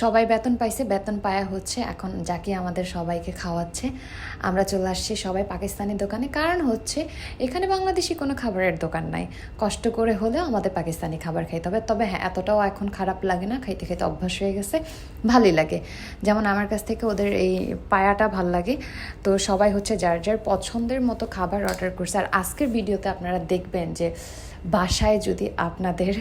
সবাই বেতন পাইছে, বেতন পায়া হচ্ছে। এখন যাকে আমাদের সবাইকে খাওয়াচ্ছে, আমরা চলে আসছি সবাই পাকিস্তানি দোকানে। কারণ হচ্ছে, এখানে বাংলাদেশি কোনো খাবারের দোকান নাই। কষ্ট করে হলেও আমাদের পাকিস্তানি খাবার খাইতে হবে। তবে হ্যাঁ এতটাও এখন খারাপ লাগে না, খাইতে খাইতে অভ্যাস হয়ে গেছে, ভালোই লাগে। যেমন আমার কাছ থেকে ওদের এই পায়াটা ভালো লাগে। তো সবাই হচ্ছে যার যার পছন্দের মতো খাবার অর্ডার করছে। আর আজকের ভিডিওতে আপনারা দেখবেন যে, বাসায় যদি আপনাদের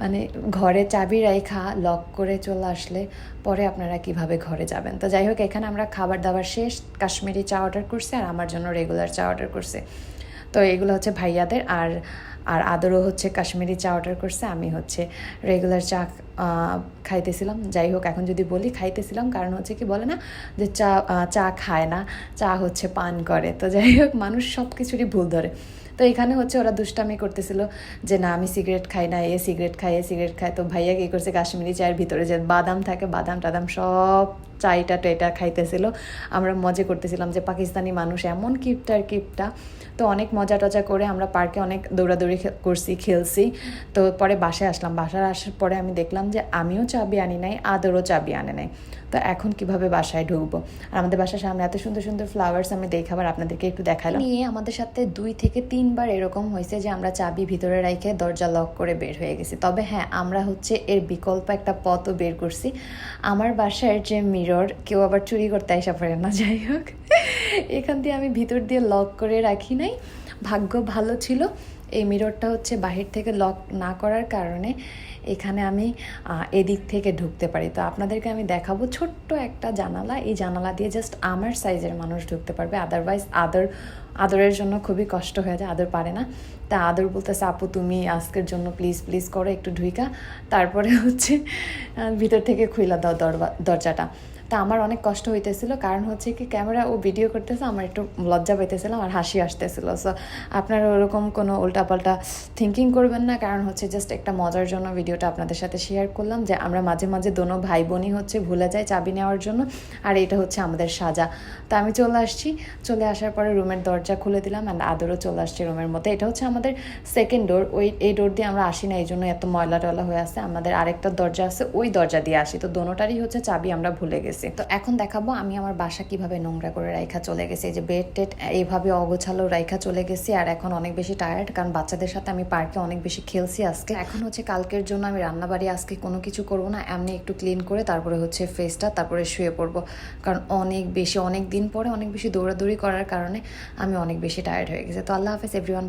মানে ঘরে চাবি রেখা লক করে চলে আসলে পরে আপনারা কীভাবে ঘরে যাবেন। তো যাই হোক, এখানে আমরা খাবার দাবার শেষ, কাশ্মীরি চা অর্ডার করছি আর আমার জন্য রেগুলার চা অর্ডার করছে। তো এগুলো হচ্ছে ভাইয়াদের আর আর আদরও হচ্ছে কাশ্মীরি চা অর্ডার করছে, আমি হচ্ছে রেগুলার চা খাইতেছিলাম। যাই হোক, এখন যদি বলি খাইতেছিলাম, কারণ হচ্ছে কি বলে না, যে চা চা খায় না, চা হচ্ছে পান করে। তো যাই হোক, মানুষ সব কিছুরই ভুল ধরে। তো এখানে হচ্ছে ওরা দুষ্টামি করতেছিল যে, না, আমি সিগারেট খাই না, এ সিগারেট খাই এ সিগারেট খাই তো ভাইয়া কী করছে, কাশ্মীরি চায়ের ভিতরে যে বাদাম থাকে বাদাম টাদাম সব চাইটা টেটা খাইতেছিল। আমরা মজা করতেছিলাম যে পাকিস্তানি মানুষ এমন কিপটার কিপটা। তো অনেক মজা টজা করে আমরা পার্কে অনেক দৌড়াদৌড়ি করছি, খেলছি। তো পরে বাসায় আসলাম। বাসায় আসার পরে আমি দেখলাম যে আমিও চাবি আনি নাই, আদরও চাবি আনে নাই। তো এখন কীভাবে বাসায় ঢুকবো? আর আমাদের বাসার সামনে এত সুন্দর সুন্দর ফ্লাওয়ার্স আমি দেখে আবার আপনাদেরকে একটু দেখালাম। নিয়ে আমাদের সাথে দুই থেকে তিনবার এরকম হয়েছে যে আমরা চাবি ভিতরে রেখে দরজা লক করে বের হয়ে গেছি। তবে হ্যাঁ আমরা হচ্ছে এর বিকল্প একটা পথও বের করছি। আমার বাসার যে মিরর, কেউ আবার চুরি করতে আসা পারে না, যাই হোক। এখান দিয়ে আমি ভিতর দিয়ে লক করে রাখি নাই। ভাগ্য ভালো ছিল, এই মিররটা হচ্ছে বাহির থেকে লক না করার কারণে এখানে আমি এদিক থেকে ঢুকতে পারি। তো আপনাদেরকে আমি দেখাবো ছোট্ট একটা জানালা। এই জানালা দিয়ে জাস্ট আমার সাইজের মানুষ ঢুকতে পারবে। আদারওয়াইজ আদর, আদরের জন্য খুবই কষ্ট হয়ে যায়, আদর পারে না। তা আদর বলতেছে, আপু, তুমি আজকের জন্য প্লিজ প্লিজ করো, একটু ঢুইকা। তারপরে হচ্ছে ভিতর থেকে খুইলা দাও দরজাটা। তা আমার অনেক কষ্ট হইতেছিল। কারণ হচ্ছে কি, ক্যামেরা ও ভিডিও করতেছে, আমার একটু লজ্জা পাইতেছিলাম আর হাসি আসতেছিল। সো আপনারা ওরকম কোনো উল্টাপাল্টা থিঙ্কিং করবেন না। কারণ হচ্ছে জাস্ট একটা মজার জন্য ভিডিওটা আপনাদের সাথে শেয়ার করলাম যে আমরা মাঝে মাঝে দোনো ভাই বোনই হচ্ছে ভুলে যায় চাবি নেওয়ার জন্য। আর এটা হচ্ছে আমাদের সাজা। তো আমি চলে আসছি। চলে আসার পরে রুমের দরজা খুলে দিলাম অ্যান্ড আদরও চলে আসছে রুমের মধ্যে। এটা হচ্ছে আমাদের সেকেন্ড ডোর ওই, এই ডোর দিয়ে আমরা আসি না, এই জন্য এত ময়লা টয়লা হয়ে আছে। আমাদের আরেকটা দরজা আছে, ওই দরজা দিয়ে আসি। তো দোনোটারই হচ্ছে চাবি আমরা ভুলে গেছি। তো এখন দেখাবো আমি আমার বাসা কীভাবে নোংরা করে রাইখা চলে গেছি। যে বেড টেড এইভাবে অগোছালো রাইখা চলে গেছি আর এখন অনেক বেশি টায়ার্ড কারণ বাচ্চাদের সাথে আমি পার্কে অনেক বেশি খেলছি আজকে। এখন হচ্ছে কালকের জন্য আমি রান্নাবাড়ি আজকে কোনো কিছু করব না। এমনি একটু ক্লিন করে তারপরে হচ্ছে ফেসটা তারপরে শুয়ে পড়ব। কারণ অনেক বেশি, অনেক দিন পরে অনেক বেশি দৌড়াদৌড়ি করার কারণে আমি অনেক বেশি টায়ার্ড হয়ে গেছি। তো আল্লাহ হাফেজ এভরিওয়ান